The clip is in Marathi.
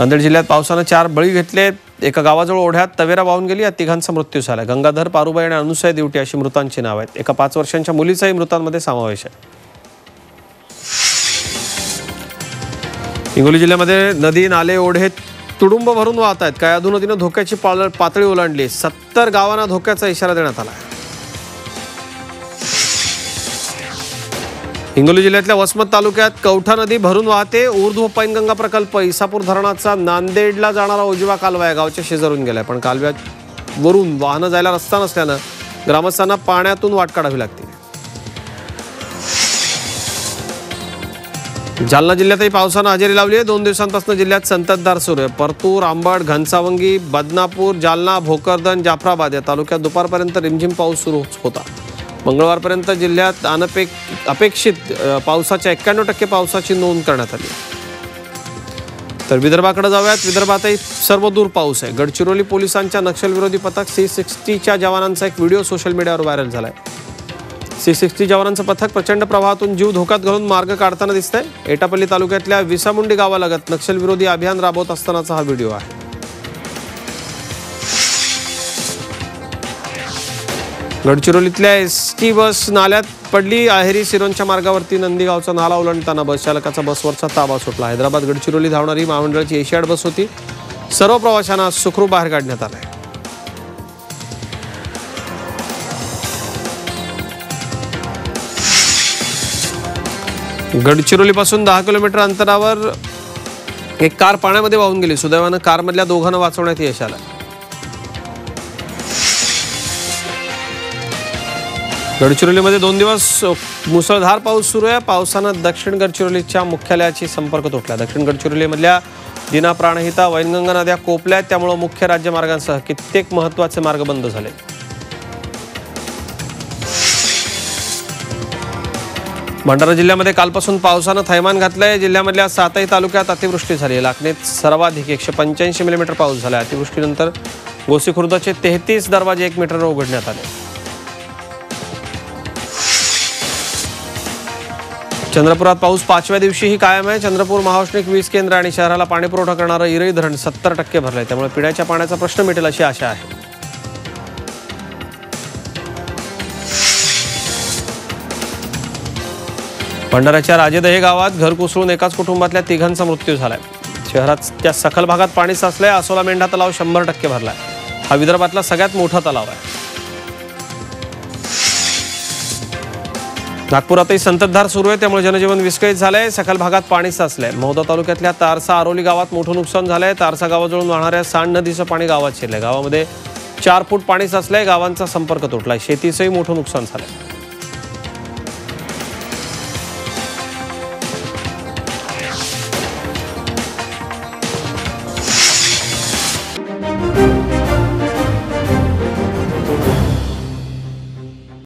नांदेड जिल्ह्यात पावसानं चार बळी घेतले. एका गावाजवळ ओढ्यात तवेरा वाहून गेली या तिघांचा मृत्यू झाला. गंगाधर पारुबाई आणि अनुसय दिवटी अशी मृतांची नाव आहेत. एका पाच वर्षांच्या मुलीचाही मृतांमध्ये समावेश आहे. हिंगोली जिल्ह्यामध्ये नदी नाले ओढे तुडुंब भरून वाहत आहेत. काय नदीनं धोक्याची पातळी ओलांडली. सत्तर गावांना धोक्याचा इशारा देण्यात आला आहे. हिंगोली जिल्ह्यातल्या वसमत तालुक्यात कवठा नदी भरून वाहते. ऊर्ध्व पैनगंगा प्रकल्प इसापूर धरणाचा नांदेडला जाणारा उजवा कालवा या गावच्या शेजारून गेलाय. पण कालव्या वरून वाहनं जायला रस्ता नसल्यानं ग्रामस्थांना पाण्यातून वाट काढावी लागते. जालना जिल्ह्यातही पावसानं हजेरी लावली आहे. दोन दिवसांपासून जिल्ह्यात संततधार सुरू आहे. परतूर आंबड घनसावंगी बदनापूर जालना भोकरदन जाफराबाद या तालुक्यात दुपारपर्यंत रिमझिम पाऊस सुरू होता. मंगळवारपर्यंत जिल्ह्यात अनपेक अपेक्षित पावसाच्या एक्क्याण्णव टक्के पावसाची नोंद करण्यात आली. तर विदर्भाकडे जाऊयात. विदर्भातही सर्वदूर पाऊस आहे. गडचिरोली पोलिसांच्या नक्षलविरोधी पथक सी सिक्स्टीच्या जवानांचा एक व्हिडिओ सोशल मीडियावर व्हायरल आहे सी सिक्स्टी जवानांचं पथक प्रचंड प्रवाहातून जीव धोक्यात घालून मार्ग काढताना दिसतंय. एटापल्ली तालुक्यातल्या विसामुंडी गावालगत नक्षलविरोधी अभियान राबवत असतानाचा हा व्हिडिओ आहे. गडचिरोलीतल्या एस टी बस नाल्यात पडली. आहेरी सिरोंच्या मार्गावरती नंदीगावचा नाला ओलांडताना बस चालकाचा बसवरचा ताबा सुटला. हैदराबाद गडचिरोली धावणारी महामंडळाची एशियाड बस होती. सर्व प्रवाशांना सुखरूप बाहेर काढण्यात आलंय. गडचिरोलीपासून दहा किलोमीटर अंतरावर एक कार पाण्यामध्ये वाहून गेली. सुदैवानं कारमधल्या दोघांना वाचवण्यात यश आलं. गडचिरोलीमध्ये दोन दिवस मुसळधार पाऊस सुरू आहे. पावसानं दक्षिण गडचिरोलीच्या मुख्यालयाची संपर्क तुटला. दक्षिण गडचिरोलीमधल्या दिना प्राणहिता वैनगंगा नद्या कोपल्या त्यामुळं मुख्य राज्यमार्गांसह कित्येक महत्त्वाचे मार्ग बंद झाले. भंडारा जिल्ह्यामध्ये कालपासून पावसानं थैमान घातलंय. जिल्ह्यामधल्या सातही तालुक्यात अतिवृष्टी झाली. लाखनेत सर्वाधिक एकशे पंच्याऐंशी मिलीमीटर पाऊस झाला. अतिवृष्टीनंतर गोसीखुर्दाचे तेहतीस दरवाजे एक मीटरवर उघडण्यात आले. चंद्रपुरात पाऊस पाचव्या दिवशीही कायम आहे. चंद्रपूर महाौष्णिक वीज केंद्र आणि शहराला पाणीपुरवठा करणारं इरई धरण सत्तर टक्के भरलंय. त्यामुळे पिण्याच्या पाण्याचा प्रश्न मिटेल अशी आशा आहे. भंडाऱ्याच्या राजेदहे गावात घर कोसळून एकाच कुटुंबातल्या तिघांचा मृत्यू झालाय. शहरात त्या सखल भागात पाणी साचलंय. आसोला मेंढा तलाव शंभर टक्के भरलाय. हा विदर्भातला सगळ्यात मोठा तलाव आहे. नागपुरातही संततधार सुरू आहे त्यामुळे जनजीवन विस्कळीत झालंय. सखल भागात पाणी साचलंय. मौदा तालुक्यातल्या तारसा आरोली गावात मोठं नुकसान झालंय. तारसा गावाजवळून वाहणाऱ्या सांड नदीचं पाणी गावात शिरलंय. गावामध्ये चार फूट पाणी साचलंय. गावांचा संपर्क तुटलाय. शेतीचंही मोठं नुकसान झालंय.